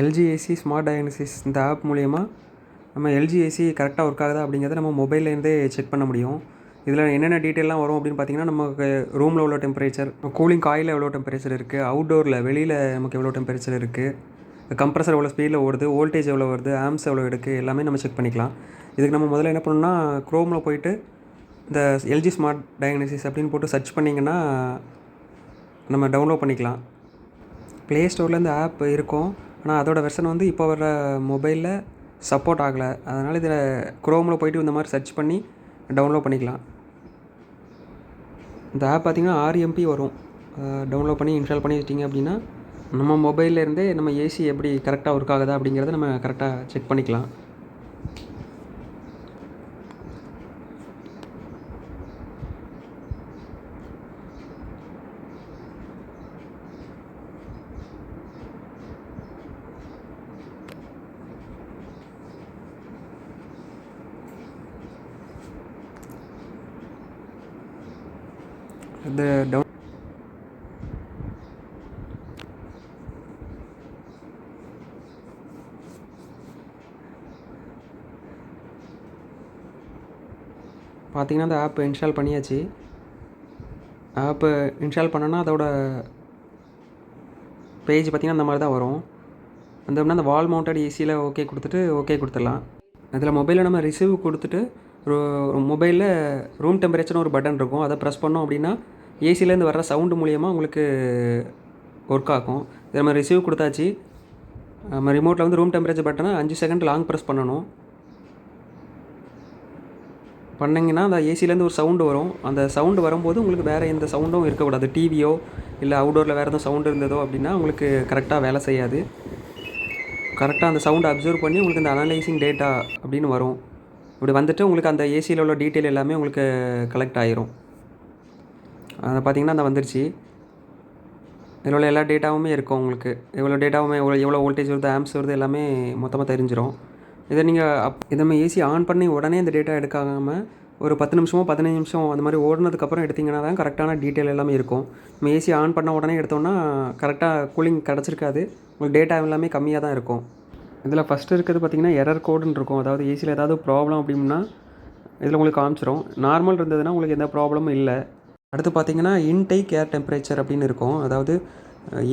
LG AC smart diagnosis இந்த app மூலயமா நம்ம எல்ஜி ஏசி கரெக்டாக ஒர்க் ஆகுதா அப்படிங்கிறத நம்ம மொபைல்லேருந்தே செக் பண்ண முடியும். இதில் என்னென்ன டீட்டெயிலாம் வரும் அப்படின்னு பார்த்தீங்கன்னா நமக்கு ரூமில் எவ்வளோ டெம்பரேச்சர் கூலிங் காயில் எவ்வளோ டெம்பரேச்சர் இருக்குது அவுட்டோரில் வெளியில் நமக்கு எவ்வளோ டெம்பரேச்சர் இருக்குது கம்ப்ரஸர் எவ்வளோ ஸ்பீடில் ஓடுது வோல்டேஜ் எவ்வளோ வருது ஆம்ஸ் எவ்வளோ எடுக்குது எல்லாமே நம்ம செக் பண்ணிக்கலாம். இதுக்கு நம்ம முதல்ல என்ன பண்ணணும்னா க்ரோமில் போயிட்டு இந்த எல்ஜி ஸ்மார்ட் டயக்னசிஸ் அப்படின்னு போட்டு சர்ச் பண்ணிங்கன்னா நம்ம டவுன்லோட் பண்ணிக்கலாம். ப்ளே ஸ்டோரில் இந்த ஆப் இருக்கும். ஆனால் அதோட வெர்ஷன் வந்து இப்போ வர மொபைலில் சப்போர்ட் ஆகலை. அதனால் இதில் குரோமில் போயிட்டு இந்த மாதிரி சர்ச் பண்ணி டவுன்லோட் பண்ணிக்கலாம். இந்த ஆப் பார்த்திங்கன்னா ஆறு எம்பி வரும். டவுன்லோட் பண்ணி இன்ஸ்டால் பண்ணி வச்சிட்டிங்க அப்படின்னா நம்ம மொபைல்லேருந்தே நம்ம ஏசி எப்படி கரெக்டாக ஒர்க் ஆகுதா அப்படிங்கிறத நம்ம கரெக்டாக செக் பண்ணிக்கலாம். இந்த டவுன் பார்த்தீங்கன்னா அந்த ஆப் இன்ஸ்டால் பண்ணியாச்சு. ஆப்பு இன்ஸ்டால் பண்ணோன்னா அதோட பேஜ் பார்த்திங்கன்னா அந்த மாதிரி தான் வரும் வந்தோம்னா அந்த வால் மவுண்டட் ஏசியில் ஓகே கொடுத்துட்டு ஓகே கொடுத்துடலாம். அதில் மொபைலில் நம்ம ரிசீவ் கொடுத்துட்டு ஒரு மொபைலில் ரூம் டெம்பரேச்சர்னு ஒரு பட்டன் இருக்கும். அதை ப்ரெஸ் பண்ணோம் அப்படின்னா ஏசிலேருந்து வர்ற சவுண்டு மூலியமாக உங்களுக்கு ஒர்க் ஆகும். இதை நம்ம ரிசீவ் கொடுத்தாச்சு. நம்ம ரிமோட்டில் வந்து ரூம் டெம்பரேச்சர் பட்டனை அஞ்சு செகண்ட் லாங் ப்ரெஸ் பண்ணணும். பண்ணிங்கன்னா அந்த ஏசிலேருந்து ஒரு சவுண்டு வரும். அந்த சவுண்டு வரும்போது உங்களுக்கு வேறு எந்த சவுண்டும் இருக்கக்கூடாது. டிவியோ இல்லை அவுடோரில் வேறு எதுவும் சவுண்டு இருந்ததோ அப்படின்னா உங்களுக்கு கரெக்டாக வேலை செய்யாது. கரெக்டாக அந்த சவுண்டை அப்சர்வ் பண்ணி உங்களுக்கு இந்த அனலைசிங் டேட்டா அப்படின்னு வரும். இப்படி வந்துட்டு உங்களுக்கு அந்த ஏசியில் உள்ள டீட்டெயில் எல்லாமே உங்களுக்கு கலெக்ட் ஆயிரும். அதை பார்த்தீங்கன்னா அந்த வந்துருச்சு. இதில் உள்ள எல்லா டேட்டாவுமே இருக்கும் உங்களுக்கு. எவ்வளோ டேட்டாவுமே எவ்வளோ எவ்வளோ வோல்டேஜ் வருது ஆம்ஸ் வருது எல்லாமே மொத்தமாக தெரிஞ்சிடும் இதை நீங்கள் அப் இதை நம்ம ஏசி ஆன் பண்ணி உடனே இந்த டேட்டா எடுக்காமல் ஒரு பத்து நிமிஷமோ பதினஞ்சு நிமிஷம் அந்த மாதிரி ஓடினதுக்கப்புறம் எடுத்திங்கன்னா தான் கரெக்டான டீட்டெயில் எல்லாமே இருக்கும். நம்ம ஏசி ஆன் பண்ண உடனே எடுத்தோம்னா கரெக்டாக கூலிங் கிடச்சிருக்காது. உங்களுக்கு டேட்டா எல்லாமே கம்மியாக தான் இருக்கும். இதில் ஃபஸ்ட்டு இருக்கிறது பார்த்திங்கன்னா எரர் கோடுன்னு இருக்கும். அதாவது ஏசியில் ஏதாவது ப்ராப்ளம் அப்படின்னா இதில் உங்களுக்கு காமிச்சிரும். நார்மல் இருந்ததுன்னா உங்களுக்கு எந்த ப்ராப்ளமும் இல்லை. அடுத்து பார்த்தீங்கன்னா இன்டேக் ஏர் டெம்பரேச்சர் அப்படின்னு இருக்கும். அதாவது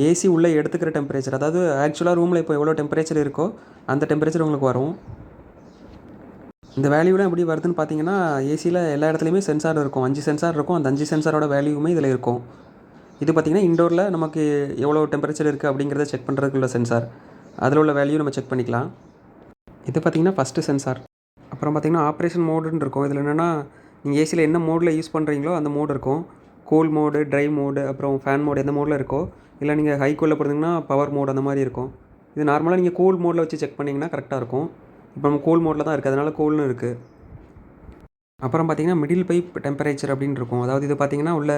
ஏசி உள்ளே எடுத்துக்கிற டெம்பரேச்சர் அதாவது ஆக்சுவலாக ரூமில் இப்போ எவ்வளோ டெம்பரேச்சர் இருக்கோ அந்த டெம்பரேச்சர் உங்களுக்கு வரும். இந்த வேல்யூலாம் எப்படி வருதுன்னு பார்த்தீங்கன்னா ஏசியில் எல்லா இடத்துலையுமே சென்சார் இருக்கும். அஞ்சு சென்சார் இருக்கும். அந்த அஞ்சு சென்சாரோட வேல்யூமே இதில் இருக்கும். இது பார்த்திங்கன்னா இண்டோரில் நமக்கு எவ்வளோ டெம்பரேச்சர் இருக்குது அப்படிங்கிறத செக் பண்ணுறதுக்குள்ள சென்சார் அதில் உள்ள வேல்யூ நம்ம செக் பண்ணிக்கலாம். இது பார்த்திங்கன்னா ஃபஸ்ட்டு சென்சார் அப்புறம் பார்த்திங்கன்னா ஆப்ரேஷன் மோடுன்னு இருக்கும். இதில் என்னென்னா நீங்கள் ஏசியில் என்ன மோடில் யூஸ் பண்ணுறீங்களோ அந்த மோடு இருக்கும். கூல் மோடு ட்ரை மோடு அப்புறம் ஃபேன் மோடு எந்த மோடில் இருக்கோ இல்லை நீங்கள் ஹை கூலில் போடுறீங்கன்னா பவர் மோட் அந்த மாதிரி இருக்கும். இது நார்மலாக நீங்கள் கூல் மோடில் வச்சு செக் பண்ணிங்கன்னா கரெக்டாக இருக்கும். இப்போ நம்ம கூல் மோடில் தான் இருக்குது அதனால் கூல்னு இருக்குது அப்புறம் பார்த்திங்கன்னா மிடில் பைப் டெம்பரேச்சர் அப்படின்னு இருக்கும். அதாவது இது பார்த்திங்கன்னா உள்ள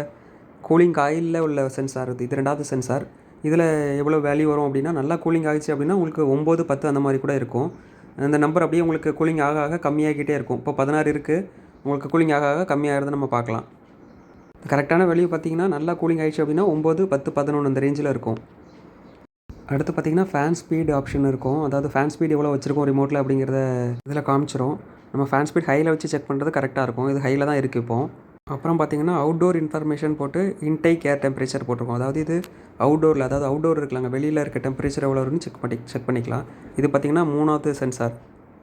கூலிங் காயிலில் உள்ள சென்சார் இது இது ரெண்டாவது சென்சார் இதில் எவ்வளோ வேல்யூ வரும் அப்படின்னா நல்லா கூலிங் ஆகிடுச்சு அப்படின்னா உங்களுக்கு ஒம்பது பத்து அந்த மாதிரி கூட இருக்கும். அந்த நம்பர் அப்படியே உங்களுக்கு கூலிங் ஆக ஆக கம்மியாகிட்டே இருக்கும். இப்போ பதினாறு இருக்குது உங்களுக்கு கூலிங் ஆக ஆக கம்மியாகிறத நம்ம பார்க்கலாம். கரெக்டான வெளியே பார்த்திங்கன்னா நல்லா கூலிங் ஆகிடுச்சு அப்படின்னா ஒம்பது பத்து பதினொன்று அந்த ரேஞ்சில் இருக்கும். அடுத்து பார்த்திங்கன்னா ஃபேன் ஸ்பீட் ஆப்ஷன் இருக்கும். அதாவது ஃபேன் ஸ்பீட் எவ்வளோ வச்சுருக்கோம் ரிமோட்டில் அப்படிங்கிறத இதில் காமிச்சிரும். நம்ம ஃபேன் ஸ்பீட் ஹையில் வச்சு செக் பண்ணுறது கரெக்டாக இருக்கும். இது ஹையில் தான் இருக்குது இப்போ. அப்புறம் பார்த்திங்கன்னா அவுட்டோர் இன்ஃபர்மேஷன் போட்டு இன்டேக் ஏர் டெம்பரேச்சர் போட்டிருக்கோம். அதாவது இது அவுட்டோரில் அதாவது அவுட்டோர் இருக்கலாங்க வெளியில் இருக்க டெம்பரேச்சர் எவ்வளோ இருக்குன்னு செக் பண்ணி செக் பண்ணிக்கலாம். இது பார்த்திங்கன்னா மூணாவது சென்சார்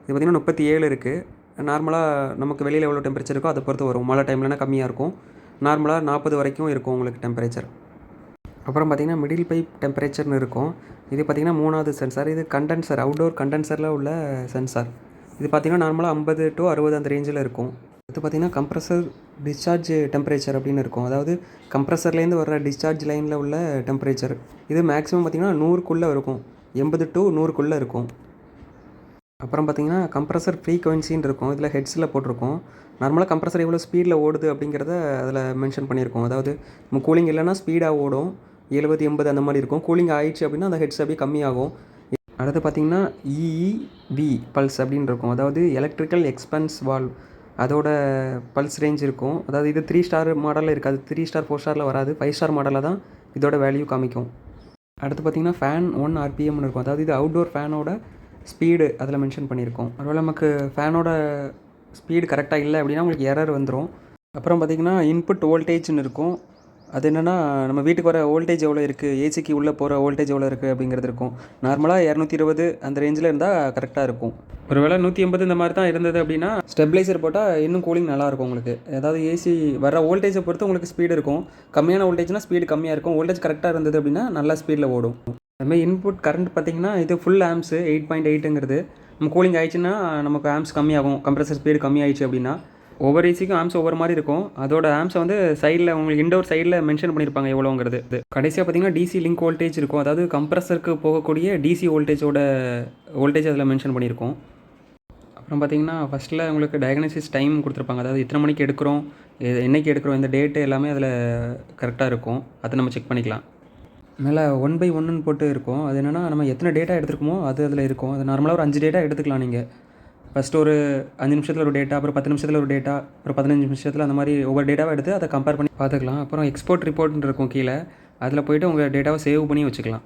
இது பார்த்திங்கன்னா முப்பத்தி ஏழு இருக்குது நார்மலாக நமக்கு வெளியில் எவ்வளோ டெம்பரேச்சர் இருக்கோ அதை பொறுத்து வரும். மழை டைம்லனா கம்மியாக இருக்கும். நார்மலாக நாற்பது வரைக்கும் இருக்கும் உங்களுக்கு டெம்பரேச்சர் அப்புறம் பார்த்திங்கன்னா மிடில் பைப் டெம்பரேச்சர்னு இருக்கும். இது பார்த்திங்கன்னா மூணாவது சென்சார் இது கண்டென்சர் அவுட்டோர் கண்டென்சரில் உள்ள சென்சார் இது பார்த்திங்கன்னா நார்மலாக ஐம்பது டு அறுபது அந்த ரேஞ்சில் இருக்கும். இது பார்த்திங்கன்னா கம்ப்ரஸர் டிஸ்சார்ஜ் டெம்பரேச்சர் அப்படின்னு இருக்கும். அதாவது கம்ப்ரஸர்லேருந்து வர டிஸ்சார்ஜ் லைனில் உள்ள டெம்பரேச்சர் இது மேக்ஸிமம் பார்த்திங்கன்னா நூறுக்குள்ளே இருக்கும். எண்பது டு நூறுக்குள்ளே இருக்கும். அப்புறம் பார்த்திங்கன்னா கம்ப்ரஸர் ஃப்ரீக்வன்சின்னு இருக்கும். இதில் ஹெட்ஸில் போட்டிருக்கோம். நார்மலாக கம்ப்ரஸர் எவ்வளோ ஸ்பீடில் ஓடுது அப்படிங்கிறத அதில் மென்ஷன் பண்ணியிருக்கோம். அதாவது நம்ம கூலிங் இல்லைன்னா ஸ்பீடாக ஓடும். எழுபது எண்பது அந்த மாதிரி இருக்கும். கூலிங் ஆயிடுச்சு அப்படின்னா அந்த ஹெட்ஸ் அப்படியே கம்மியாகும். அடுத்து பார்த்திங்கன்னா இஇவி பல்ஸ் அப்படின்னு இருக்கும். அதாவது எலக்ட்ரிக்கல் எக்ஸ்பென்ஸ் வால்வ் அதோட பல்ஸ் ரேஞ்ச் இருக்கும். அதாவது இது த்ரீ ஸ்டார் மாடலில் இருக்காது. த்ரீ ஸ்டார் ஃபோர் ஸ்டாரில் வராது. ஃபைவ் ஸ்டார் மாடலில் தான் இதோட வேல்யூ காமிக்கும். அடுத்து பார்த்தீங்கன்னா ஃபேன் ஒன் ஆர்பிஎம்னு இருக்கும். அதாவது இது அவுட்டோர் ஃபேனோட ஸ்பீடு அதில் மென்ஷன் பண்ணியிருக்கோம். ஒருவேளை நமக்கு ஃபேனோட ஸ்பீடு கரெக்டாக இல்லை அப்படின்னா உங்களுக்கு எரர் வந்துடும் அப்புறம் பார்த்தீங்கன்னா இன்புட் வோல்டேஜ்னு இருக்கும். அது என்னென்னா நம்ம வீட்டுக்கு வர வோல்டேஜ் எவ்வளோ இருக்குது ஏசிக்கு உள்ளே போகிற வோல்டேஜ் எவ்வளோ இருக்குது அப்படிங்கிறது இருக்கும். நார்மலாக இரநூத்தி இருபது அந்த ரேஞ்சில் இருந்தால் கரெக்டாக இருக்கும். ஒருவேளை நூற்றி எண்பது இந்த மாதிரி தான் இருந்தது அப்படின்னா ஸ்டெபிளைசர் போட்டால் இன்னும் கூலிங் நல்லாயிருக்கும் உங்களுக்கு. அதாவது ஏசி வர வோல்டேஜை பொறுத்து உங்களுக்கு ஸ்பீடு இருக்கும். கம்மியான வோல்டேஜ்னால் ஸ்பீடு கம்மியாக இருக்கும். வோல்டேஜ் கரெக்டாக இருந்தது அப்படின்னா நல்லா ஸ்பீடில் ஓடும். அதுமாதிரி இன்புட் கரண்ட் பார்த்தீங்கன்னா இது ஃபுல் ஆம்ஸு எயிட் பாயிண்ட் எயிட்டுங்கிறது நம்ம கூலிங் ஆயிடுச்சுன்னா நமக்கு ஆம்ஸ் கம்மியாகும். கம்ப்ரஸர் ஸ்பீடு கம்மியாயிடுச்சு அப்படின்னா ஒவ்வொரு ஏசிக்கும் ஆம்ஸ் ஒவ்வொரு மாதிரி இருக்கும். அதோட ஆம்ஸை வந்து சைடில் உங்களுக்கு இண்டோர் சைடில் மென்ஷன் பண்ணியிருப்பாங்க எவ்வளோங்கிறது கடைசியாக பார்த்தீங்கன்னா டிசி லிங்க் வோல்டேஜ் இருக்கும். அதாவது கம்ப்ரஸருக்கு போகக்கூடிய டிசி வோல்டேஜோட வோல்டேஜ் அதில் மென்ஷன் பண்ணியிருக்கோம். அப்புறம் பார்த்தீங்கன்னா ஃபஸ்ட்டில் உங்களுக்கு டயக்னோசிஸ் டைம் கொடுத்துருப்பாங்க. அதாவது இத்தனை மணிக்கு எடுக்கிறோம் என்னைக்கு எடுக்கிறோம் இந்த டேட்டு எல்லாமே அதில் கரெக்டாக இருக்கும். அதை நம்ம செக் பண்ணிக்கலாம். மேலே ஒன் பை ஒன்றுன்னு போட்டு இருக்கும். அது என்னென்னா நம்ம எத்தனை டேட்டா எடுத்துருக்கோமோ அது அதில் இருக்கும். அது நார்மலாக ஒரு அஞ்சு டேட்டா எடுத்துக்கலாம் நீங்கள் ஃபஸ்ட்டு ஒரு அஞ்சு நிமிஷத்தில் ஒரு டேட்டா அப்புறம் பத்து நிமிஷத்தில் ஒரு டேட்டா அப்புறம் பதினஞ்சு நிமிஷத்தில் அந்த மாதிரி ஒவ்வொரு டேட்டாவை எடுத்து அதை கம்பேர் பண்ணி பார்த்துக்கலாம். அப்புறம் எக்ஸ்போர்ட் ரிப்போர்ட்னு இருக்கும் கீழே. அதில் போயிட்டு உங்கள் டேட்டாவை சேவ் பண்ணி வச்சுக்கலாம்.